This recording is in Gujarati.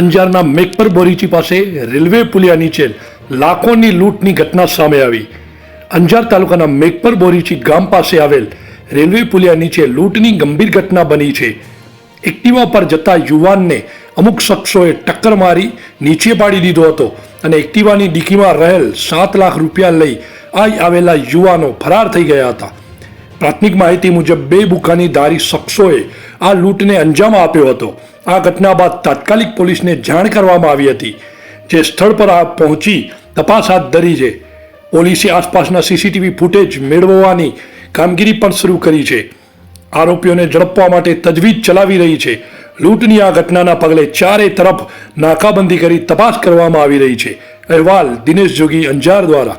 અંજારના મેકપર બોરીચી પાસે રેલવે પુલિયા નીચે લાખોની લૂંટની ઘટના સામે આવી. અંજાર તાલુકાના મેકપર બોરીચી ગામ પાસે આવેલ રેલવે પુલિયા નીચે લૂંટની ગંભીર ઘટના બની છે. એક્ટિવા પર જતા યુવાનને અમુક શખ્સોએ ટક્કર મારી નીચે પાડી દીધો હતો અને એક્ટિવાની ડીકીમાં રહેલ સાત લાખ રૂપિયા લઈ આઈ આવેલા યુવાનો ફરાર થઈ ગયા હતા. પ્રાથમિક માહિતી મુજબ બે બુકાનીધારી શખ્સોએ આ લૂંટને અંજામ આપ્યો હતો. આ ઘટના બાદ તાત્કાલિક પોલીસને જાણ કરવામાં આવી હતી, જે સ્થળ પર આ પહોંચી તપાસ હાથ ધરી છે. પોલીસે આસપાસના સીસીટીવી ફૂટેજ મેળવવાની કામગીરી પણ શરૂ કરી છે. આરોપીઓને ઝડપવા માટે તજવીજ ચલાવી રહી છે. લૂંટની આ ઘટનાના પગલે ચારે તરફ નાકાબંધી કરી તપાસ કરવામાં આવી રહી છે. અહેવાલ દિનેશ જોગી અંજાર દ્વારા.